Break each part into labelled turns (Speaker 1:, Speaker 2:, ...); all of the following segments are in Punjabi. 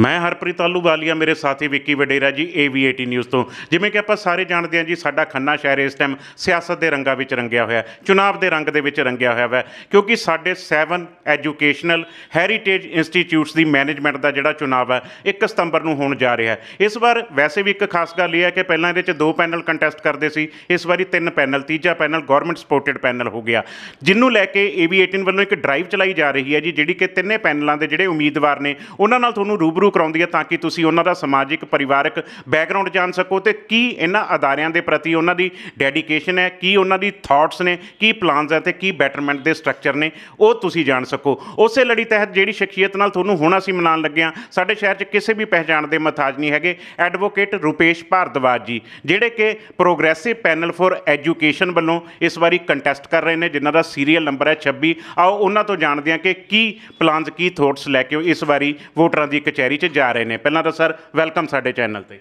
Speaker 1: ਮੈਂ ਹਰਪ੍ਰੀਤ ਆਲੂਵਾਲੀਆ ਮੇਰੇ ਸਾਥੀ ਵਿੱਕੀ ਵਡੇਰਾ ਜੀ AV18 ਨਿਊਜ਼ ਤੋਂ। ਜਿਵੇਂ ਕਿ ਆਪਾਂ ਸਾਰੇ ਜਾਣਦੇ ਹਾਂ ਜੀ, ਸਾਡਾ ਖੰਨਾ ਸ਼ਹਿਰ ਇਸ ਟਾਈਮ ਸਿਆਸਤ ਦੇ ਰੰਗਾਂ ਵਿੱਚ ਰੰਗਿਆ ਹੋਇਆ ਹੈ, ਚੁਣਾਵ ਦੇ ਰੰਗ ਦੇ ਵਿੱਚ ਰੰਗਿਆ ਹੋਇਆ ਹੈ, ਕਿਉਂਕਿ ਸਾਡੇ 7 ਐਜੂਕੇਸ਼ਨਲ ਹੈਰੀਟੇਜ ਇੰਸਟੀਚਿਊਟਸ ਦੀ ਮੈਨੇਜਮੈਂਟ ਦਾ ਜਿਹੜਾ ਚੁਣਾਵ ਹੈ 1 ਸਤੰਬਰ ਨੂੰ ਹੋਣ ਜਾ ਰਿਹਾ ਹੈ। ਇਸ ਵਾਰ ਵੈਸੇ ਵੀ ਇੱਕ ਖਾਸ ਗੱਲ ਇਹ ਹੈ ਕਿ ਪਹਿਲਾਂ ਇਹਦੇ 'ਚ ਦੋ ਪੈਨਲ ਕੰਟੈਸਟ ਕਰਦੇ ਸੀ, ਇਸ ਵਾਰੀ ਤਿੰਨ ਪੈਨਲ ਤੀਜਾ ਪੈਨਲ ਗਵਰਨਮੈਂਟ ਸਪੋਰਟਡ ਪੈਨਲ ਹੋ ਗਿਆ। ਜਿਹਨੂੰ ਲੈ ਕੇ AV18 ਵੱਲੋਂ ਇੱਕ ਡਰਾਈਵ ਚਲਾਈ ਜਾ ਰਹੀ ਹੈ ਜੀ, ਜਿਹੜੀ ਕਿ ਤਿੰਨੇ ਪੈਨਲਾਂ ਦੇ ਜਿਹੜੇ ਉਮੀਦਵਾਰ ਨੇ, ਉਹਨਾਂ ਨਾਲ ਤੁਹਾਨੂੰ ਰੂਬਰੂ ਕਰਾਉਂਦੀ ਹੈ ਤਾਂ ਕਿ ਤੁਸੀਂ ਉਹਨਾਂ ਦਾ ਸਮਾਜਿਕ, ਪਰਿਵਾਰਕ ਬੈਕਗ੍ਰਾਉਂਡ ਜਾਣ ਸਕੋ ਤੇ ਕੀ ਇਹਨਾਂ ਅਦਾਰਿਆਂ ਦੇ ਪ੍ਰਤੀ ਉਹਨਾਂ ਦੀ ਡੈਡੀਕੇਸ਼ਨ ਹੈ, ਕੀ ਉਹਨਾਂ ਦੀ ਥਾਟਸ ਨੇ, ਕੀ ਪਲਾਨਸ ਹੈ ਤੇ ਕੀ ਬੈਟਰਮੈਂਟ ਦੇ ਸਟਰਕਚਰ ਨੇ, ਉਹ ਤੁਸੀਂ ਜਾਣ ਸਕੋ। ਉਸੇ ਲੜੀ ਤਹਿਤ ਜਿਹੜੀ ਸ਼ਖਸੀਅਤ ਨਾਲ ਤੁਹਾਨੂੰ ਹੁਣ ਅਸੀਂ ਮਨਾਉਣ ਲੱਗੇ ਹਾਂ, ਸਾਡੇ ਸ਼ਹਿਰ 'ਚ ਕਿਸੇ ਵੀ ਪਹਿਚਾਣ ਦੇ ਮਹਤਾਜ ਨਹੀਂ ਹੈਗੇ ਐਡਵੋਕੇਟ ਰੂਪੇਸ਼ ਭਾਰਦਵਾਜ ਜੀ, ਜਿਹੜੇ ਕਿ ਪ੍ਰੋਗਰੈਸਿਵ ਪੈਨਲ ਫॉर ਐਜੂਕੇਸ਼ਨ ਵੱਲੋਂ ਇਸ ਵਾਰੀ ਕੰਟੈਸਟ ਕਰ ਰਹੇ ਨੇ, ਜਿਨ੍ਹਾਂ ਦਾ ਸੀਰੀਅਲ ਨੰਬਰ ਹੈ 26 ਆਓ ਉਹਨਾਂ ਤੋਂ ਜਾਣਦੇ ਹਾਂ ਕਿ ਕੀ ਪਲਾਨਸ ਕੀ ਥੋਟਸ ਲੈ ਕੇ ਇਸ ਵਾਰੀ ਵੋਟਰਾਂ ਦੀ ਕਚਹਿਰੀ 'ਚ ਜਾ ਰਹੇ ਨੇ। ਪਹਿਲਾਂ ਤਾਂ ਸਰ ਵੈਲਕਮ ਸਾਡੇ ਚੈਨਲ ਤੇ।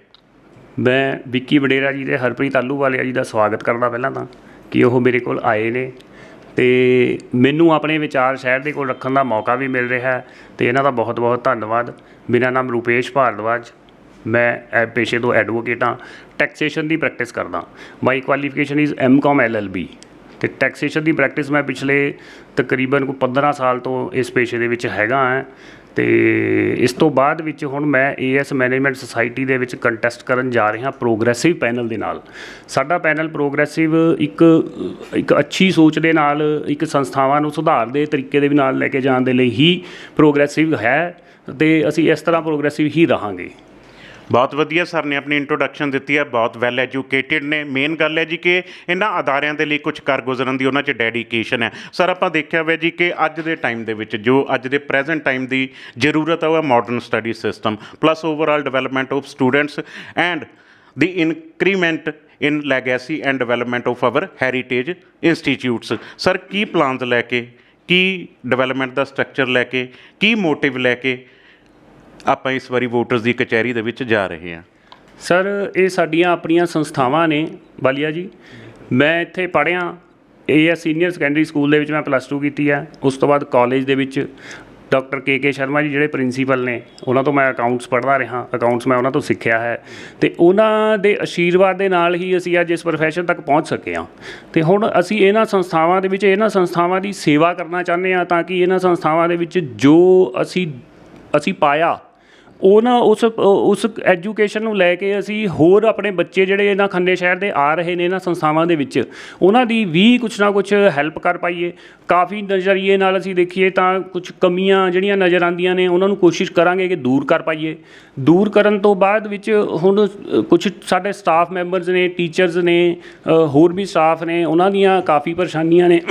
Speaker 2: ਮੈਂ ਵਿੱਕੀ ਵਡੇਰਾ ਜੀ ਤੇ ਹਰਪ੍ਰੀਤ ਆਲੂਵਾਲੀਆ ਜੀ ਦਾ ਸਵਾਗਤ ਕਰਦਾ ਪਹਿਲਾਂ ਤਾਂ, ਕਿ ਉਹ ਮੇਰੇ ਕੋਲ ਆਏ ਨੇ। ਤੇ ਮੈਨੂੰ ਆਪਣੇ ਵਿਚਾਰ ਸ਼ਹਿਰ ਦੇ ਕੋਲ ਰੱਖਣ ਦਾ ਮੌਕਾ ਵੀ ਮਿਲ ਰਿਹਾ ਹੈ, ਤੇ ਇਹਨਾਂ ਦਾ ਬਹੁਤ-ਬਹੁਤ ਧੰਨਵਾਦ। ਮੇਰਾ ਨਾਮ ਰੂਪੇਸ਼ ਭਾਰਦਵਾਜ, ਮੈਂ ਐ ਪੇਸ਼ੇ ਤੋਂ ਐਡਵੋਕੇਟ ਹਾਂ। ਟੈਕਸੇਸ਼ਨ ਦੀ ਪ੍ਰੈਕਟਿਸ ਕਰਦਾ। My qualification is MCom LLB ਤੇ ਟੈਕਸੇਸ਼ਨ ਦੀ ਪ੍ਰੈਕਟਿਸ ਮੈਂ ਪਿਛਲੇ ਤਕਰੀਬਨ ਕੋ 15 ਸਾਲ ਤੋਂ ਇਸ ਪੇਸ਼ੇ ਦੇ ਵਿੱਚ ਹੈਗਾ ਹਾਂ। ਅਤੇ ਇਸ ਤੋਂ ਬਾਅਦ ਵਿੱਚ ਹੁਣ ਮੈਂ ਏਐਸ ਮੈਨੇਜਮੈਂਟ ਸੁਸਾਇਟੀ ਦੇ ਵਿੱਚ ਕੰਟੈਸਟ ਕਰਨ ਜਾ ਰਿਹਾ ਪ੍ਰੋਗਰੈਸਿਵ ਪੈਨਲ ਦੇ ਨਾਲ। ਸਾਡਾ ਪੈਨਲ ਪ੍ਰੋਗਰੈਸਿਵ ਇੱਕ ਇੱਕ ਅੱਛੀ ਸੋਚ ਦੇ ਨਾਲ, ਇੱਕ ਸੰਸਥਾਵਾਂ ਨੂੰ ਸੁਧਾਰ ਦੇ ਤਰੀਕੇ ਦੇ ਵੀ ਨਾਲ ਲੈ ਕੇ ਜਾਣ ਦੇ ਲਈ ਹੀ ਪ੍ਰੋਗਰੈਸਿਵ ਹੈ ਤੇ ਅਸੀਂ ਇਸ ਤਰ੍ਹਾਂ ਪ੍ਰੋਗਰੈਸਿਵ ਹੀ ਰਹਾਂਗੇ।
Speaker 1: ਬਹੁਤ ਵਧੀਆ ਸਰ ਨੇ ਆਪਣੀ ਇੰਟਰੋਡਕਸ਼ਨ ਦਿੱਤੀ ਹੈ, ਬਹੁਤ ਵੈਲ ਐਜੂਕੇਟਿਡ ਨੇ। ਮੇਨ ਗੱਲ ਹੈ ਜੀ ਕਿ ਇਹਨਾਂ ਅਦਾਰਿਆਂ ਦੇ ਲਈ ਕੁਝ ਕਰ ਗੁਜ਼ਰਨ ਦੀ ਉਹਨਾਂ 'ਚ ਡੈਡੀਕੇਸ਼ਨ ਹੈ। ਸਰ, ਆਪਾਂ ਦੇਖਿਆ ਹੋਇਆ ਜੀ ਕਿ ਅੱਜ ਦੇ ਟਾਈਮ ਦੇ ਵਿੱਚ ਜੋ ਅੱਜ ਦੇ ਪ੍ਰੈਜ਼ੈਂਟ ਟਾਈਮ ਦੀ ਜ਼ਰੂਰਤ ਹੈ, ਉਹ ਹੈ modern study system plus overall development of students and the increment in legacy and development of our heritage institutes sir Ki plans ਲੈ ਕੇ, ਕੀ ਡਿਵੈਲਪਮੈਂਟ ਦਾ ਸਟਰਕਚਰ ਲੈ ਕੇ, ਕੀ ਮੋਟਿਵ ਲੈ ਕੇ ਆਪਾਂ ਇਸ ਵਾਰੀ ਵੋਟਰਸ ਦੀ ਕਚਹਿਰੀ ਦੇ ਵਿੱਚ ਜਾ ਰਹੇ ਹਾਂ।
Speaker 2: ਸਰ, ਇਹ ਸਾਡੀਆਂ ਆਪਣੀਆਂ ਸੰਸਥਾਵਾਂ ਨੇ। ਬਾਲੀਆ ਜੀ, ਮੈਂ ਇੱਥੇ ਪੜ੍ਹਿਆ। ਏਐਸ ਸੀਨੀਅਰ ਸੈਕੰਡਰੀ ਸਕੂਲ ਦੇ ਵਿੱਚ ਮੈਂ ਪਲੱਸ 2 ਕੀਤੀ ਹੈ। ਉਸ ਤੋਂ ਬਾਅਦ ਕਾਲਜ ਦੇ ਵਿੱਚ ਡਾਕਟਰ ਕੇ ਕੇ ਸ਼ਰਮਾ ਜੀ, ਜਿਹੜੇ ਪ੍ਰਿੰਸੀਪਲ ਨੇ, ਉਹਨਾਂ ਤੋਂ ਮੈਂ ਅਕਾਊਂਟਸ ਪੜ੍ਹਦਾ ਰਿਹਾ। ਅਕਾਊਂਟਸ ਮੈਂ ਉਹਨਾਂ ਤੋਂ ਸਿੱਖਿਆ ਹੈ। ਤੇ ਉਹਨਾਂ ਦੇ ਅਸ਼ੀਰਵਾਦ ਦੇ ਨਾਲ ਹੀ ਅਸੀਂ ਅੱਜ ਇਸ ਪ੍ਰੋਫੈਸ਼ਨ ਤੱਕ ਪਹੁੰਚ ਸਕੇ ਹਾਂ। ਤੇ ਹੁਣ ਅਸੀਂ ਇਹਨਾਂ ਸੰਸਥਾਵਾਂ ਦੇ ਵਿੱਚ ਇਹਨਾਂ ਸੰਸਥਾਵਾਂ ਦੀ ਸੇਵਾ ਕਰਨਾ ਚਾਹੁੰਦੇ ਹਾਂ ਤਾਂ ਕਿ ਇਹਨਾਂ ਸੰਸਥਾਵਾਂ ਦੇ ਵਿੱਚ ਜੋ ਅਸੀਂ ਅਸੀਂ ਪਾਇਆ ਉਹ ਨਾ ਉਸ ਉਸ ਐਜੂਕੇਸ਼ਨ ਨੂੰ ਲੈ ਕੇ ਅਸੀਂ ਹੋਰ ਆਪਣੇ ਬੱਚੇ ਜਿਹੜੇ ਇਹਨਾਂ ਖੰਨੇ ਸ਼ਹਿਰ ਦੇ ਆ ਰਹੇ ਨੇ ਇਹਨਾਂ ਸੰਸਥਾਵਾਂ ਦੇ ਵਿੱਚ, ਉਹਨਾਂ ਦੀ ਵੀ ਕੁਛ ਨਾ ਕੁਛ ਹੈਲਪ ਕਰ ਪਾਈਏ। ਕਾਫੀ ਨਜ਼ਰੀਏ ਨਾਲ ਅਸੀਂ ਦੇਖੀਏ ਤਾਂ ਕੁਝ ਕਮੀਆਂ ਜਿਹੜੀਆਂ ਨਜ਼ਰ ਆਉਂਦੀਆਂ ਨੇ, ਉਹਨਾਂ ਨੂੰ ਕੋਸ਼ਿਸ਼ ਕਰਾਂਗੇ ਕਿ ਦੂਰ ਕਰ ਪਾਈਏ। ਦੂਰ ਕਰਨ ਤੋਂ ਬਾਅਦ ਵਿੱਚ ਹੁਣ ਕੁਝ ਸਾਡੇ ਸਟਾਫ ਮੈਂਬਰਸ ਨੇ ਟੀਚਰਸ ਨੇ ਹੋਰ ਵੀ ਸਟਾਫ ਨੇ, ਉਹਨਾਂ ਦੀਆਂ ਕਾਫੀ ਪਰੇਸ਼ਾਨੀਆਂ ਨੇ।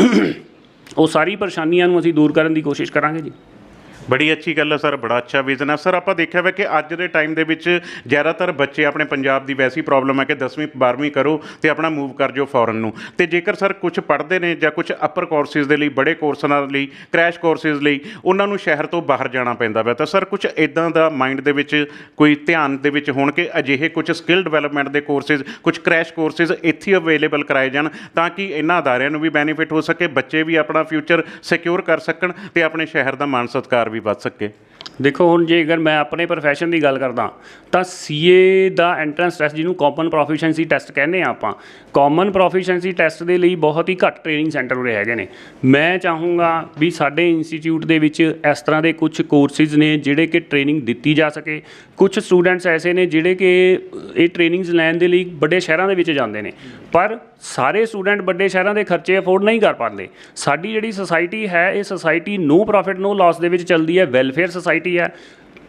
Speaker 2: ਉਹ ਸਾਰੀ ਪਰੇਸ਼ਾਨੀਆਂ ਨੂੰ ਅਸੀਂ ਦੂਰ ਕਰਨ ਦੀ ਕੋਸ਼ਿਸ਼ ਕਰਾਂਗੇ ਜੀ।
Speaker 1: ਬੜੀ ਅੱਛੀ ਗੱਲ ਹੈ ਸਰ, ਬੜਾ ਅੱਛਾ ਵਿਜ਼ਨ ਹੈ ਸਰ, ਆਪਾਂ ਦੇਖਿਆ ਵਾ ਕਿ ਅੱਜ ਦੇ ਟਾਈਮ ਦੇ ਵਿੱਚ ਜ਼ਿਆਦਾਤਰ ਬੱਚੇ ਆਪਣੇ ਪੰਜਾਬ ਦੀ ਵੈਸੀ ਪ੍ਰੋਬਲਮ ਹੈ ਕਿ 10ਵੀਂ 12ਵੀਂ ਕਰੋ ਤੇ ਆਪਣਾ ਮੂਵ ਕਰ ਜਾਓ ਫੋਰਨ ਨੂੰ। ਤੇ ਜੇਕਰ ਸਰ ਕੁਝ ਪੜ੍ਹਦੇ ਨੇ ਜਾਂ ਕੁਝ ਅਪਰ ਕੋਰਸਿਸ ਦੇ ਲਈ, ਬੜੇ ਕੋਰਸਾਂ ਲਈ ਕ੍ਰੈਸ਼ ਕੋਰਸਿਸ ਲਈ, ਉਹਨਾਂ ਨੂੰ ਸ਼ਹਿਰ ਤੋਂ ਬਾਹਰ ਜਾਣਾ ਪੈਂਦਾ ਵਾ। ਤਾਂ ਸਰ ਕੁਝ ਇਦਾਂ ਦਾ ਮਾਈਂਡ ਦੇ ਵਿੱਚ, ਕੋਈ ਧਿਆਨ ਦੇ ਵਿੱਚ ਹੋਣ ਕਿ ਅਜਿਹੇ ਕੁਝ ਸਕਿੱਲ ਡਿਵੈਲਪਮੈਂਟ ਦੇ ਕੋਰਸਿਸ ਕੁਝ ਕ੍ਰੈਸ਼ ਕੋਰਸਿਸ ਇੱਥੇ ਅਵੇਲੇਬਲ ਕਰਾਏ ਜਾਣ ਤਾਂ ਕਿ ਇਹਨਾਂ ਅਦਾਰਿਆਂ ਨੂੰ ਵੀ ਬੈਨੀਫਿਟ ਹੋ ਸਕੇ, ਬੱਚੇ ਵੀ ਆਪਣਾ ਫਿਊਚਰ ਸਿਕਿਉਰ ਕਰ ਸਕਣ ਤੇ ਆਪਣੇ ਸ਼ਹਿਰ ਦਾ ਮਾਣ ਸਤਿਕਾਰ ਵੀ ਵੱਧ ਸਕੇ।
Speaker 2: ਦੇਖੋ, ਹੁਣ ਜੇ ਅਗਰ ਮੈਂ ਆਪਣੇ profession ਦੀ ਗੱਲ ਕਰਦਾ, ਤਾਂ ਸੀਏ ਦਾ ਐਂਟਰੈਂਸ ਟੈਸਟ ਜਿਹਨੂੰ ਕਾਮਨ ਪ੍ਰੋਫੀਸ਼ੀਐਂਸੀ ਟੈਸਟ ਕਹਿੰਦੇ ਆ ਆਪਾਂ ਕਾਮਨ ਪ੍ਰੋਫੀਸ਼ੀਐਂਸੀ ਟੈਸਟ ਦੇ ਲਈ ਬਹੁਤ ਹੀ ਘੱਟ ਟ੍ਰੇਨਿੰਗ ਸੈਂਟਰ ਉਰੇ ਹੈਗੇ ਨੇ। ਮੈਂ ਚਾਹੂੰਗਾ ਵੀ ਸਾਡੇ ਇੰਸਟੀਚਿਊਟ ਦੇ ਵਿੱਚ ਇਸ ਤਰ੍ਹਾਂ ਦੇ ਕੁਝ ਕੋਰਸਿਸ ਨੇ ਜਿਹੜੇ ਕਿ ਟ੍ਰੇਨਿੰਗ ਦਿੱਤੀ ਜਾ ਸਕੇ। ਕੁਝ ਸਟੂਡੈਂਟਸ ਐਸੇ ਨੇ ਜਿਹੜੇ ਕਿ ਇਹ ਟ੍ਰੇਨਿੰਗਸ ਲੈਣ ਦੇ ਲਈ ਵੱਡੇ ਸ਼ਹਿਰਾਂ ਦੇ ਵਿੱਚ ਜਾਂਦੇ ਨੇ। ਪਰ ਸਾਰੇ ਸਟੂਡੈਂਟ ਵੱਡੇ ਸ਼ਹਿਰਾਂ ਦੇ ਖਰਚੇ ਅਫੋਰਡ ਨਹੀਂ ਕਰ ਪਾਉਂਦੇ। ਸਾਡੀ ਜਿਹੜੀ ਸੁਸਾਇਟੀ ਹੈ, ਇਹ society no profit no loss ਦੇ ਵਿੱਚ ਚੱਲਦੀ ਹੈ ਵੈਲਫੇਅਰ ਸੁਸਾਇਟੀ ਹੈ।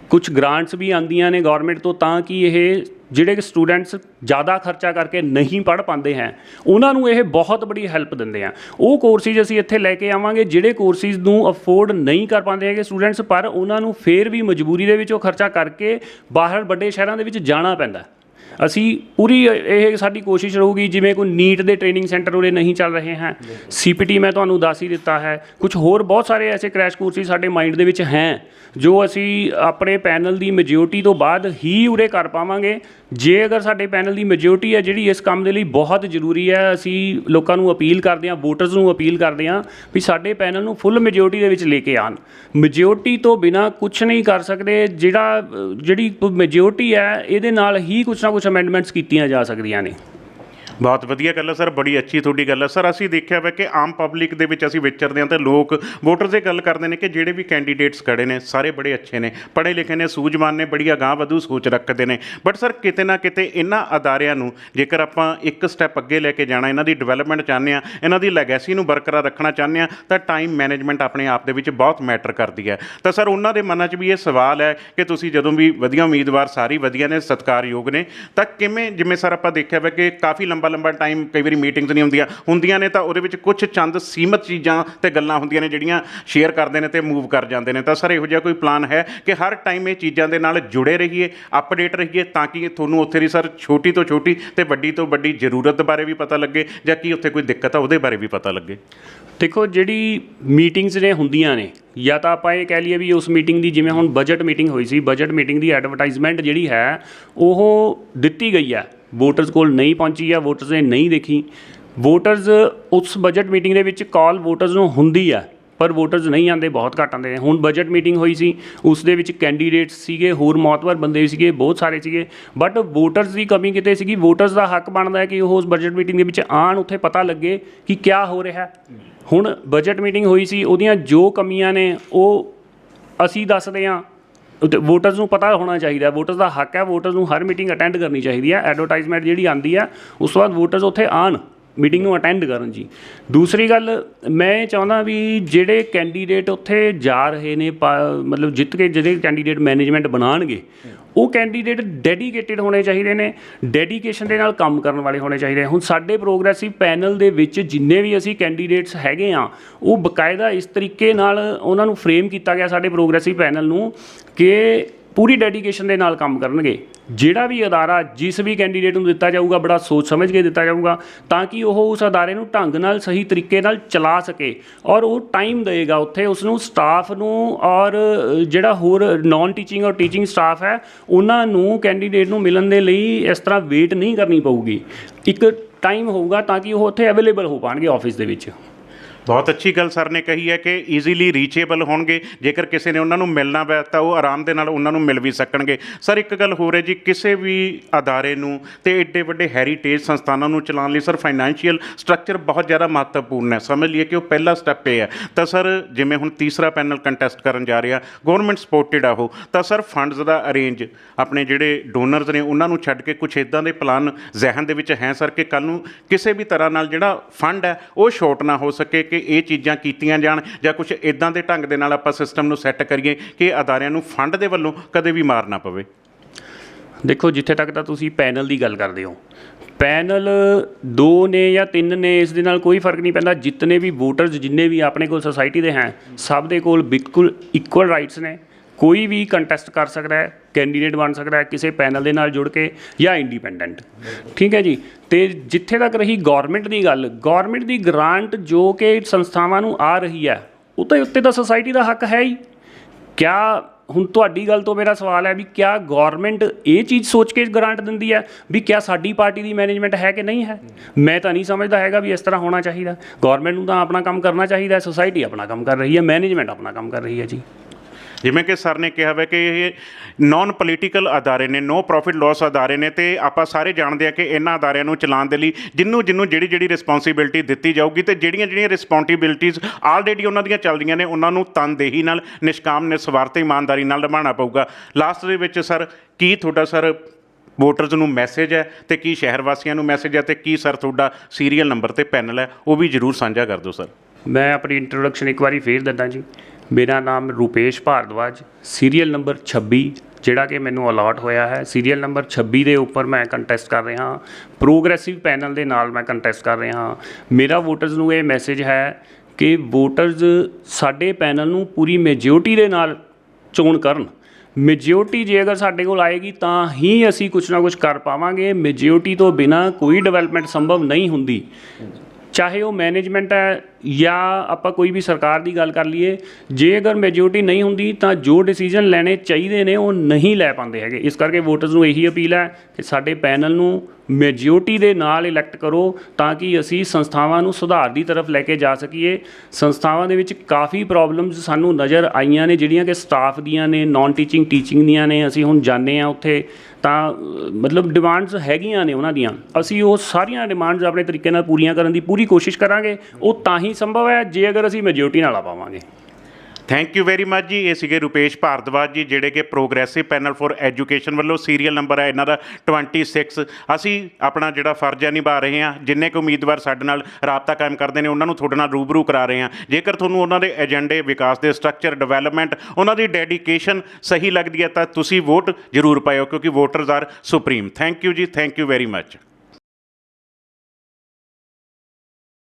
Speaker 2: ਕੁਝ ਗ੍ਰਾਂਟਸ ਵੀ ਆਉਂਦੀਆਂ ਨੇ ਗਵਰਨਮੈਂਟ ਤੋਂ, ਤਾਂ ਕਿ ਇਹ ਜਿਹੜੇ ਕਿ ਸਟੂਡੈਂਟਸ ਜ਼ਿਆਦਾ ਖਰਚਾ ਕਰਕੇ ਨਹੀਂ ਪੜ੍ਹ ਪਾਉਂਦੇ ਹੈ, ਉਹਨਾਂ ਨੂੰ ਇਹ ਬਹੁਤ ਬੜੀ ਹੈਲਪ ਦਿੰਦੇ ਆ। ਉਹ ਕੋਰਸਿਸ ਅਸੀਂ ਇੱਥੇ ਲੈ ਕੇ ਆਵਾਂਗੇ, ਜਿਹੜੇ ਕੋਰਸਿਸ ਨੂੰ ਅਫੋਰਡ ਨਹੀਂ ਕਰ ਪਾਉਂਦੇ ਹੈਗੇ ਸਟੂਡੈਂਟਸ ਪਰ ਉਹਨਾਂ ਨੂੰ ਫੇਰ ਵੀ ਮਜਬੂਰੀ ਦੇ ਵਿੱਚ ਉਹ ਖਰਚਾ ਕਰਕੇ ਬਾਹਰ ਵੱਡੇ ਸ਼ਹਿਰਾਂ ਦੇ ਵਿੱਚ ਜਾਣਾ ਪੈਂਦਾ। ਅਸੀਂ ਪੂਰੀ ਇਹ ਸਾਡੀ ਕੋਸ਼ਿਸ਼ ਰਹੂਗੀ, ਜਿਵੇਂ ਕੋਈ ਨੀਟ ਦੇ ਟ੍ਰੇਨਿੰਗ ਸੈਂਟਰ ਉਰੇ ਨਹੀਂ ਚੱਲ ਰਹੇ ਹਨ ਸੀਪੀਟੀ ਮੈਂ ਤੁਹਾਨੂੰ ਦੱਸ ਹੀ ਦਿੱਤਾ ਹੈ। ਕੁਝ ਹੋਰ ਬਹੁਤ ਸਾਰੇ ਐਸੇ ਕ੍ਰੈਸ਼ ਕੋਰਸਿਸ ਸਾਡੇ ਮਾਈਂਡ ਦੇ ਵਿੱਚ ਹੈ, ਜੋ ਅਸੀਂ ਆਪਣੇ ਪੈਨਲ ਦੀ ਮੈਜੋਰਟੀ ਤੋਂ ਬਾਅਦ ਹੀ ਉਰੇ ਕਰ ਪਾਵਾਂਗੇ। ਜੇ ਅਗਰ ਸਾਡੇ ਪੈਨਲ ਦੀ ਮੈਜੋਰਟੀ ਹੈ, ਜਿਹੜੀ ਇਸ ਕੰਮ ਦੇ ਲਈ ਬਹੁਤ ਜ਼ਰੂਰੀ ਹੈ, ਅਸੀਂ ਲੋਕਾਂ ਨੂੰ ਅਪੀਲ ਕਰਦੇ ਹਾਂ ਵੋਟਰਸ ਨੂੰ ਅਪੀਲ ਕਰਦੇ ਹਾਂ, ਵੀ ਸਾਡੇ ਪੈਨਲ ਨੂੰ ਫੁੱਲ ਮੈਜੋਰਟੀ ਦੇ ਵਿੱਚ ਲੈ ਕੇ ਆਣ ਮੈਜੋਰਟੀ ਤੋਂ ਬਿਨਾ ਕੁਝ ਨਹੀਂ ਕਰ ਸਕਦੇ, ਜਿਹੜਾ ਜਿਹੜੀ ਮੈਜੋਰਟੀ ਹੈ, ਇਹਦੇ ਨਾਲ ਹੀ ਕੁਝ ਨਾ ਕੁਝ ਅਮੈਂਡਮੈਂਟਸ ਕੀਤੀਆਂ ਜਾ ਸਕਦੀਆਂ ਨੇ।
Speaker 1: ਬਹੁਤ ਵਧੀਆ ਗੱਲ ਹੈ ਸਰ, ਬੜੀ ਅੱਛੀ ਤੁਹਾਡੀ ਗੱਲ ਹੈ ਸਰ, ਅਸੀਂ ਦੇਖਿਆ ਵਾ ਕਿ ਆਮ ਪਬਲਿਕ ਦੇ ਵਿੱਚ ਅਸੀਂ ਵਿਚਰਦੇ ਹਾਂ ਤੇ ਲੋਕ ਵੋਟਰਸ ਇਹ ਗੱਲ ਕਰਦੇ ਨੇ ਕਿ ਜਿਹੜੇ ਵੀ ਕੈਂਡੀਡੇਟਸ ਖੜੇ ਨੇ, ਸਾਰੇ ਬੜੇ ਅੱਛੇ ਨੇ, ਪੜ੍ਹੇ ਲਿਖੇ ਨੇ, ਸੂਝਵਾਨ ਨੇ ਬੜੀ ਅਗਾਂਹ ਵਧੂ ਸੋਚ ਰੱਖਦੇ ਨੇ। ਬਟ ਸਰ ਕਿਤੇ ਨਾ ਕਿਤੇ ਇਹਨਾਂ ਅਦਾਰਿਆਂ ਨੂੰ ਜੇਕਰ ਆਪਾਂ ਇੱਕ ਸਟੈਪ ਅੱਗੇ ਲੈ ਕੇ ਜਾਣਾ, ਇਹਨਾਂ ਦੀ ਡਿਵੈਲਪਮੈਂਟ ਚਾਹੁੰਦੇ ਆ ਇਹਨਾਂ ਦੀ ਲੈਗੇਸੀ ਨੂੰ ਬਰਕਰਾਰ ਰੱਖਣਾ ਚਾਹੁੰਦੇ ਆ ਤਾਂ ਟਾਈਮ ਮੈਨੇਜਮੈਂਟ ਆਪਣੇ ਆਪ ਦੇ ਵਿੱਚ ਬਹੁਤ ਮੈਟਰ ਕਰਦੀ ਹੈ। ਤਾਂ ਸਰ, ਉਹਨਾਂ ਦੇ ਮਨਾਂ 'ਚ ਵੀ ਇਹ ਸਵਾਲ ਹੈ ਕਿ ਤੁਸੀਂ ਜਦੋਂ ਵੀ ਵਧੀਆ ਉਮੀਦਵਾਰ, ਸਾਰੀ ਵਧੀਆ ਨੇ, ਸਤਿਕਾਰਯੋਗ ਨੇ, ਤਾਂ ਕਿਵੇਂ, ਜਿਵੇਂ ਸਰ ਆਪਾਂ ਦੇਖਿਆ ਵਾ ਕਿ ਕਾਫੀ ਲੰਬਾ ਲੰਬਾ ਟਾਈਮ ਕਈ ਵਾਰੀ ਮੀਟਿੰਗਸ ਨਹੀਂ ਹੁੰਦੀਆਂ। ਹੁੰਦੀਆਂ ਨੇ ਤਾਂ ਉਹਦੇ ਵਿੱਚ ਕੁਝ ਚੰਦ ਸੀਮਤ ਚੀਜ਼ਾਂ ਤੇ ਗੱਲਾਂ ਹੁੰਦੀਆਂ ਨੇ ਜਿਹੜੀਆਂ ਸ਼ੇਅਰ ਕਰਦੇ ਨੇ ਤੇ ਮੂਵ ਕਰ ਜਾਂਦੇ ਨੇ। ਤਾਂ ਸਰ, ਇਹੋ ਜਿਹਾ ਕੋਈ ਪਲਾਨ ਹੈ ਕਿ ਹਰ ਟਾਈਮ ਇਹ ਚੀਜ਼ਾਂ ਦੇ ਨਾਲ ਜੁੜੇ ਰਹੀਏ ਅਪਡੇਟ ਰਹੀਏ ਤਾਂ ਕਿ ਤੁਹਾਨੂੰ ਉੱਥੇ ਦੀ ਸਰ ਛੋਟੀ ਤੋਂ ਛੋਟੀ ਤੇ ਵੱਡੀ ਤੋਂ ਵੱਡੀ ਜ਼ਰੂਰਤ ਬਾਰੇ ਵੀ ਪਤਾ ਲੱਗੇ ਜਾਂ ਕੀ ਉੱਥੇ ਕੋਈ ਦਿੱਕਤ ਆ ਉਹਦੇ ਬਾਰੇ ਵੀ ਪਤਾ ਲੱਗੇ।
Speaker 2: ਦੇਖੋ, ਜਿਹੜੀ ਮੀਟਿੰਗਸ ਨੇ ਹੁੰਦੀਆਂ ਨੇ, ਜਾਂ ਤਾਂ ਆਪਾਂ ਇਹ ਕਹਿ ਲਈਏ ਵੀ ਉਸ ਮੀਟਿੰਗ ਦੀ ਜਿਵੇਂ ਹੁਣ ਬਜਟ ਮੀਟਿੰਗ ਹੋਈ ਸੀ ਬਜਟ ਮੀਟਿੰਗ ਦੀ ਐਡਵਰਟਾਈਜ਼ਮੈਂਟ ਜਿਹੜੀ ਹੈ, ਉਹ ਦਿੱਤੀ ਗਈ ਹੈ। ਵੋਟਰਸ ਕੋਲ ਨਹੀਂ ਪਹੁੰਚੀ ਹੈ ਵੋਟਰਸ ਨੇ ਨਹੀਂ ਦੇਖੀ, ਵੋਟਰਸ ਉਸ ਬਜਟ ਮੀਟਿੰਗ ਦੇ ਵਿੱਚ ਕਾਲ ਵੋਟਰਸ ਨੂੰ ਹੁੰਦੀ ਹੈ ਪਰ ਵੋਟਰਸ ਨਹੀਂ ਆਉਂਦੇ, ਬਹੁਤ ਘੱਟ ਆਉਂਦੇ ਨੇ। ਹੁਣ ਬਜਟ ਮੀਟਿੰਗ ਹੋਈ ਸੀ, ਉਸ ਦੇ ਵਿੱਚ ਕੈਂਡੀਡੇਟਸ ਸੀਗੇ, ਹੋਰ ਮੌਤਵਰ ਬੰਦੇ ਸੀਗੇ, ਬਹੁਤ ਸਾਰੇ ਸੀਗੇ ਬਟ ਵੋਟਰਸ ਦੀ ਕਮੀ ਕਿਤੇ ਸੀਗੀ? ਵੋਟਰਸ ਦਾ ਹੱਕ ਬਣਦਾ ਹੈ ਕਿ ਉਹ ਉਸ ਬਜਟ ਮੀਟਿੰਗ ਦੇ ਵਿੱਚ ਆਣ ਉੱਥੇ ਪਤਾ ਲੱਗੇ ਕਿ ਕੀ ਹੋ ਰਿਹਾ। ਹੁਣ ਬਜਟ ਮੀਟਿੰਗ ਹੋਈ ਸੀ, ਉਹਦੀਆਂ ਜੋ ਕਮੀਆਂ ਨੇ, ਉਹ ਅਸੀਂ ਦੱਸਦੇ ਹਾਂ। ਵੋਟਰਸ ਨੂੰ ਪਤਾ ਹੋਣਾ ਚਾਹੀਦਾ ਵੋਟਰਸ ਦਾ ਹੱਕ ਹੈ ਵੋਟਰਸ ਨੂੰ ਹਰ ਮੀਟਿੰਗ ਅਟੈਂਡ ਕਰਨੀ ਚਾਹੀਦੀ ਹੈ। ਐਡਵਰਟਾਈਜ਼ਮੈਂਟ ਜਿਹੜੀ ਆਉਂਦੀ ਹੈ, ਉਸ ਤੋਂ ਬਾਅਦ ਵੋਟਰਸ ਉੱਥੇ ਆਉਣ। ਮੀਟਿੰਗ ਨੂੰ ਅਟੈਂਡ ਕਰਨ ਜੀ। ਦੂਸਰੀ ਗੱਲ, ਮੈਂ ਇਹ ਚਾਹੁੰਦਾ ਵੀ ਜਿਹੜੇ ਕੈਂਡੀਡੇਟ ਉੱਥੇ ਜਾ ਰਹੇ ਨੇ, ਪਾ- ਮਤਲਬ ਜਿੱਤ ਕੇ ਜਿਹੜੇ ਕੈਂਡੀਡੇਟ ਮੈਨੇਜਮੈਂਟ ਬਣਾਉਣਗੇ, ਉਹ ਕੈਂਡੀਡੇਟ ਡੈਡੀਕੇਟਿਡ ਹੋਣੇ ਚਾਹੀਦੇ ਨੇ, ਡੈਡੀਕੇਸ਼ਨ ਦੇ ਨਾਲ ਕੰਮ ਕਰਨ ਵਾਲੇ ਹੋਣੇ ਚਾਹੀਦੇ ਹੁਣ ਸਾਡੇ ਪ੍ਰੋਗਰੈਸਿਵ ਪੈਨਲ ਦੇ ਵਿੱਚ ਜਿੰਨੇ ਵੀ ਅਸੀਂ ਕੈਂਡੀਡੇਟਸ ਹੈਗੇ ਆ, ਉਹ ਬਕਾਇਦਾ ਇਸ ਤਰੀਕੇ ਨਾਲ ਉਹਨਾਂ ਨੂੰ ਫਰੇਮ ਕੀਤਾ ਗਿਆ ਸਾਡੇ ਪ੍ਰੋਗਰੈਸਿਵ ਪੈਨਲ ਨੂੰ ਕਿ ਪੂਰੀ ਡੈਡੀਕੇਸ਼ਨ ਦੇ ਨਾਲ ਕੰਮ ਕਰਨਗੇ। ਜਿਹੜਾ ਵੀ ਅਦਾਰਾ ਜਿਸ ਵੀ ਕੈਂਡੀਡੇਟ ਨੂੰ ਦਿੱਤਾ ਜਾਊਗਾ, ਬੜਾ ਸੋਚ ਸਮਝ ਕੇ ਦਿੱਤਾ ਜਾਊਗਾ, ਤਾਂ ਕਿ ਉਹ ਉਸ ਅਦਾਰੇ ਨੂੰ ਢੰਗ ਨਾਲ ਸਹੀ ਤਰੀਕੇ ਨਾਲ ਚਲਾ ਸਕੇ ਔਰ ਉਹ ਟਾਈਮ ਦੇਗਾ ਉੱਥੇ ਉਸ ਨੂੰ ਸਟਾਫ ਨੂੰ ਔਰ ਜਿਹੜਾ ਹੋਰ ਨਾਨ ਟੀਚਿੰਗ ਔਰ ਟੀਚਿੰਗ ਸਟਾਫ ਹੈ, ਉਹਨਾਂ ਨੂੰ ਕੈਂਡੀਡੇਟ ਨੂੰ ਮਿਲਣ ਦੇ ਲਈ ਇਸ ਤਰ੍ਹਾਂ ਵੇਟ ਨਹੀਂ ਕਰਨੀ ਪਊਗੀ। ਇੱਕ ਟਾਈਮ ਹੋਊਗਾ ਤਾਂ ਕਿ ਉਹ ਉੱਥੇ ਅਵੇਲੇਬਲ ਹੋ ਪਾਣਗੇ ਆਫਿਸ ਦੇ ਵਿੱਚ।
Speaker 1: ਬਹੁਤ ਅੱਛੀ ਗੱਲ ਸਰ ਨੇ ਕਹੀ ਹੈ ਕਿ ਈਜ਼ੀਲੀ ਰੀਚੇਬਲ ਹੋਣਗੇ। ਜੇਕਰ ਕਿਸੇ ਨੇ ਉਹਨਾਂ ਨੂੰ ਮਿਲਣਾ ਪਿਆ ਤਾਂ ਉਹ ਆਰਾਮ ਦੇ ਨਾਲ ਉਹਨਾਂ ਨੂੰ ਮਿਲ ਵੀ ਸਕਣਗੇ। ਸਰ, ਇੱਕ ਗੱਲ ਹੋਰ ਹੈ ਜੀ, ਕਿਸੇ ਵੀ ਅਦਾਰੇ ਨੂੰ ਤੇ ਏਡੇ ਵੱਡੇ ਹੈਰੀਟੇਜ ਸੰਸਥਾਨਾਂ ਨੂੰ ਚਲਾਉਣ ਲਈ ਸਰ ਫਾਈਨੈਂਸ਼ੀਅਲ ਸਟਰਕਚਰ ਬਹੁਤ ਜ਼ਿਆਦਾ ਮਹੱਤਵਪੂਰਨ ਹੈ। ਸਮਝ ਲਈਏ ਕਿ ਉਹ ਪਹਿਲਾ ਸਟੈਪ ਇਹ ਹੈ। ਤਾਂ ਸਰ, ਜਿਵੇਂ ਹੁਣ ਤੀਸਰਾ ਪੈਨਲ ਕੰਟੈਸਟ ਕਰਨ ਜਾ ਰਿਹਾ ਗਵਰਨਮੈਂਟ ਸਪੋਰਟਡ ਆ ਉਹ। ਤਾਂ ਸਰ ਫੰਡਸ ਦਾ ਅਰੇਂਜ ਆਪਣੇ ਜਿਹੜੇ ਡੋਨਰਸ ਨੇ, ਉਹਨਾਂ ਨੂੰ ਛੱਡ ਕੇ ਕੁਝ ਇਦਾਂ ਦੇ ਪਲਾਨ ਜ਼ਿਹਨ ਦੇ ਵਿੱਚ ਹੈ ਸਰ ਕਿ ਕੱਲ ਨੂੰ ਕਿਸੇ ਵੀ ਤਰ੍ਹਾਂ ਨਾਲ ਜਿਹੜਾ ਫੰਡ ਹੈ, ਉਹ ਸ਼ਾਰਟ ਨਾ ਹੋ ਸਕੇ ਕਿ ਇਹ ਚੀਜ਼ਾਂ ਕੀਤੀਆਂ ਜਾਣ ਜਾਂ ਕੁਝ ਇਦਾਂ ਦੇ ਢੰਗ ਦੇ ਨਾਲ ਆਪਾਂ ਸਿਸਟਮ ਨੂੰ ਸੈੱਟ ਕਰੀਏ ਕਿ ਅਦਾਰਿਆਂ ਨੂੰ ਫੰਡ ਦੇ ਵੱਲੋਂ ਕਦੇ ਵੀ ਮਾਰ ਨਾ ਪਵੇ।
Speaker 2: ਦੇਖੋ, ਜਿੱਥੇ ਤੱਕ ਤਾਂ ਤੁਸੀਂ ਪੈਨਲ ਦੀ ਗੱਲ ਕਰਦੇ ਹੋ। ਪੈਨਲ ਦੋ ਨੇ ਜਾਂ ਤਿੰਨ ਨੇ, ਇਸ ਦੇ ਨਾਲ ਕੋਈ ਫ਼ਰਕ ਨਹੀਂ ਪੈਂਦਾ। ਜਿੰਨੇ ਵੀ ਵੋਟਰਸ ਜਿੰਨੇ ਵੀ ਆਪਣੇ ਕੋਲ ਸੋਸਾਇਟੀ ਦੇ ਹੈ, ਸਭ ਦੇ ਕੋਲ ਬਿਲਕੁਲ ਇਕੁਅਲ ਰਾਈਟਸ ਨੇ। ਕੋਈ ਵੀ ਕੰਟੈਸਟ ਕਰ ਸਕਦਾ ਹੈ ਕੈਂਡੀਡੇਟ ਬਣ ਸਕਦਾ ਹੈ, ਕਿਸੇ ਪੈਨਲ ਦੇ ਨਾਲ ਜੁੜ ਕੇ ਜਾਂ ਇੰਡੀਪੈਂਡੈਂਟ ਠੀਕ ਹੈ ਜੀ? ਤੇ ਜਿੱਥੇ ਤੱਕ ਰਹੀ ਗਵਰਨਮੈਂਟ ਦੀ ਗੱਲ ਗਵਰਨਮੈਂਟ ਦੀ ਗ੍ਰਾਂਟ ਜੋ ਕਿ ਸੰਸਥਾਵਾਂ ਨੂੰ ਆ ਰਹੀ ਹੈ, ਉਹ ਉੱਤੇ ਤਾਂ ਸੋਸਾਇਟੀ ਦਾ ਹੱਕ ਹੈ ਹੀ। ਕਿਆ ਹੁਣ ਤੁਹਾਡੀ ਗੱਲ ਤੋਂ ਮੇਰਾ ਸਵਾਲ ਹੈ ਵੀ ਕਿਆ ਗਵਰਨਮੈਂਟ ਇਹ ਚੀਜ਼ ਸੋਚ ਕੇ ਗ੍ਰਾਂਟ ਦਿੰਦੀ ਹੈ ਵੀ ਕਿਆ ਸਾਡੀ ਪਾਰਟੀ ਦੀ ਮੈਨੇਜਮੈਂਟ ਹੈ ਕਿ ਨਹੀਂ ਹੈ? ਮੈਂ ਤਾਂ ਨਹੀਂ ਸਮਝਦਾ ਹੈਗਾ ਵੀ ਇਸ ਤਰ੍ਹਾਂ ਹੋਣਾ ਚਾਹੀਦਾ। ਗਵਰਨਮੈਂਟ ਨੂੰ ਤਾਂ ਆਪਣਾ ਕੰਮ ਕਰਨਾ ਚਾਹੀਦਾ ਹੈ ਸੋਸਾਇਟੀ ਆਪਣਾ ਕੰਮ ਕਰ ਰਹੀ ਹੈ ਮੈਨੇਜਮੈਂਟ ਆਪਣਾ ਕੰਮ ਕਰ ਰਹੀ ਹੈ ਜੀ।
Speaker 1: ਜਿਵੇਂ ਕਿ ਸਰ ਨੇ ਕਿਹਾ ਵਾ ਕਿ ਇਹ ਨਾਨ ਪੋਲੀਟੀਕਲ ਅਦਾਰੇ ਨੇ ਨੋ ਪ੍ਰੋਫਿਟ ਲਾਸ ਅਦਾਰੇ ਨੇ ਤੇ ਆਪਾਂ ਸਾਰੇ ਜਾਣਦੇ ਆ ਕਿ ਇਹਨਾਂ ਅਦਾਰਿਆਂ ਨੂੰ ਚਲਾਉਣ ਦੇ ਲਈ ਜਿੰਨੂੰ ਜਿੰਨੂੰ ਜਿਹੜੀ ਜਿਹੜੀ ਰਿਸਪੌਂਸਿਬਿਲਟੀ ਦਿੱਤੀ ਜਾਊਗੀ ਤੇ ਜਿਹੜੀਆਂ ਜਿਹੜੀਆਂ ਰਿਸਪੌਂਸਿਬਿਲਟੀਆਂ ਆਲਰੇਡੀ ਉਹਨਾਂ ਦੀਆਂ ਚੱਲਦੀਆਂ ਨੇ, ਉਹਨਾਂ ਨੂੰ ਤਨਦੇਹੀ ਨਾਲ, ਨਿਸ਼ਕਾਮ ਨਿਸਵਾਰਥ ਇਮਾਨਦਾਰੀ ਨਾਲ ਨਿਭਾਉਣਾ ਪਊਗਾ। ਲਾਸਟ ਦੇ ਵਿੱਚ ਸਰ, ਕੀ ਤੁਹਾਡਾ ਸਰ ਵੋਟਰਸ ਨੂੰ ਮੈਸੇਜ ਹੈ ਤੇ ਕੀ ਸ਼ਹਿਰ ਵਾਸੀਆਂ ਨੂੰ ਮੈਸੇਜ ਹੈ ਤੇ ਕੀ ਸਰ ਤੁਹਾਡਾ ਸੀਰੀਅਲ ਨੰਬਰ ਤੇ ਪੈਨਲ ਹੈ, ਉਹ ਵੀ ਜਰੂਰ ਸਾਂਝਾ ਕਰ ਦਿਓ ਸਰ।
Speaker 2: ਮੈਂ ਆਪਣੀ ਇੰਟਰੋਡਕਸ਼ਨ ਇੱਕ ਵਾਰੀ ਫੇਰ ਦਿੰਦਾ ਜੀ। ਮੇਰਾ ਨਾਮ ਰੂਪੇਸ਼ ਭਾਰਦਵਾਜ ਸੀਰੀਅਲ ਨੰਬਰ 26 ਜਿਹੜਾ ਕਿ ਮੈਨੂੰ ਅਲਾਟ ਹੋਇਆ ਹੈ। ਸੀਰੀਅਲ ਨੰਬਰ 26 ਦੇ ਉੱਪਰ ਮੈਂ ਕੰਟੈਸਟ ਕਰ ਰਿਹਾ ਹਾਂ। ਪ੍ਰੋਗਰੈਸਿਵ ਪੈਨਲ ਦੇ ਨਾਲ ਮੈਂ ਕੰਟੈਸਟ ਕਰ ਰਿਹਾ ਹਾਂ। ਮੇਰਾ ਵੋਟਰਸ ਨੂੰ ਇਹ ਮੈਸੇਜ ਹੈ ਕਿ ਵੋਟਰਸ ਸਾਡੇ ਪੈਨਲ ਨੂੰ ਪੂਰੀ ਮੈਜੋਰਟੀ ਦੇ ਨਾਲ ਚੋਣ ਕਰਨ। ਮੈਜੋਰਟੀ ਜੇ ਅਗਰ ਸਾਡੇ ਕੋਲ ਆਏਗੀ ਤਾਂ ਹੀ ਅਸੀਂ ਕੁਝ ਨਾ ਕੁਝ ਕਰ ਪਾਵਾਂਗੇ। ਮੈਜੋਰਟੀ ਤੋਂ ਬਿਨਾ ਕੋਈ ਡਿਵੈਲਪਮੈਂਟ ਸੰਭਵ ਨਹੀਂ ਹੁੰਦੀ। ਚਾਹੇ ਉਹ ਮੈਨੇਜਮੈਂਟ ਹੈ ਜਾਂ ਆਪਾਂ ਕੋਈ ਵੀ ਸਰਕਾਰ ਦੀ ਗੱਲ ਕਰ ਲਈਏ, ਜੇ ਅਗਰ ਮੈਜੋਰਟੀ ਨਹੀਂ ਹੁੰਦੀ ਤਾਂ ਜੋ ਡਿਸੀਜਨ ਲੈਣੇ ਚਾਹੀਦੇ ਨੇ ਉਹ ਨਹੀਂ ਲੈ ਪਾਉਂਦੇ ਹੈਗੇ। ਇਸ ਕਰਕੇ ਵੋਟਰਸ ਨੂੰ ਇਹੀ ਅਪੀਲ ਹੈ ਕਿ ਸਾਡੇ ਪੈਨਲ ਨੂੰ ਮੈਜੋਰਟੀ ਦੇ ਨਾਲ ਇਲੈਕਟ ਕਰੋ ਤਾਂ ਕਿ ਅਸੀਂ ਸੰਸਥਾਵਾਂ ਨੂੰ ਸੁਧਾਰ ਦੀ ਤਰਫ ਲੈ ਕੇ ਜਾ ਸਕੀਏ। ਸੰਸਥਾਵਾਂ ਦੇ ਵਿੱਚ ਕਾਫੀ ਪ੍ਰੋਬਲਮਸ ਸਾਨੂੰ ਨਜ਼ਰ ਆਈਆਂ ਨੇ, ਜਿਹੜੀਆਂ ਕਿ ਸਟਾਫ ਦੀਆਂ ਨੇ ਨਾਨ ਟੀਚਿੰਗ ਟੀਚਿੰਗ ਦੀਆਂ ਨੇ, ਅਸੀਂ ਹੁਣ ਜਾਣਦੇ ਆ ਉੱਥੇ। ਤਾਂ ਮਤਲਬ ਡਿਮਾਂਡਸ ਹੈਗੀਆਂ ਨੇ ਉਹਨਾਂ ਦੀਆਂ। ਅਸੀਂ ਉਹ ਸਾਰੀਆਂ ਡਿਮਾਂਡਸ ਆਪਣੇ ਤਰੀਕੇ ਨਾਲ ਪੂਰੀਆਂ ਕਰਨ ਦੀ ਪੂਰੀ ਕੋਸ਼ਿਸ਼ ਕਰਾਂਗੇ। ਉਹ ਤਾਂ ਹੀ ਸੰਭਵ ਹੈ, ਜੇ ਅਗਰ ਅਸੀਂ ਮੈਜੋਰਟੀ ਨਾਲ ਆ ਪਾਵਾਂਗੇ।
Speaker 1: ਥੈਂਕ ਯੂ ਵੈਰੀ ਮੱਚ ਜੀ। ਇਹ ਸੀਗੇ ਰੁਪੇਸ਼ ਭਾਰਦਵਾਜ ਜੀ, ਜਿਹੜੇ ਕਿ ਪ੍ਰੋਗਰੈਸਿਵ ਪੈਨਲ ਫॉर ਐਜੂਕੇਸ਼ਨ ਵੱਲੋਂ ਸੀਰੀਅਲ ਨੰਬਰ ਹੈ ਇਹਨਾਂ ਦਾ 26 ਅਸੀਂ ਆਪਣਾ ਜਿਹੜਾ ਫਰਜ਼ ਹੈ ਨਿਭਾ ਰਹੇ ਹਾਂ। ਜਿੰਨੇ ਕੁ ਉਮੀਦਵਾਰ ਸਾਡੇ ਨਾਲ ਰਾਬਤਾ ਕਾਇਮ ਕਰਦੇ ਨੇ, ਉਹਨਾਂ ਨੂੰ ਤੁਹਾਡੇ ਨਾਲ ਰੂਬਰੂ ਕਰਾ ਰਹੇ ਹਾਂ। ਜੇਕਰ ਤੁਹਾਨੂੰ ਉਹਨਾਂ ਦੇ ਏਜੰਡੇ ਵਿਕਾਸ ਦੇ ਸਟਰਕਚਰ ਡਿਵੈਲਪਮੈਂਟ ਉਹਨਾਂ ਦੀ ਡੈਡੀਕੇਸ਼ਨ ਸਹੀ ਲੱਗਦੀ ਹੈ, ਤਾਂ ਤੁਸੀਂ ਵੋਟ ਜ਼ਰੂਰ ਪਾਇਓ, ਕਿਉਂਕਿ voters are supreme thank you ji. Thank you very much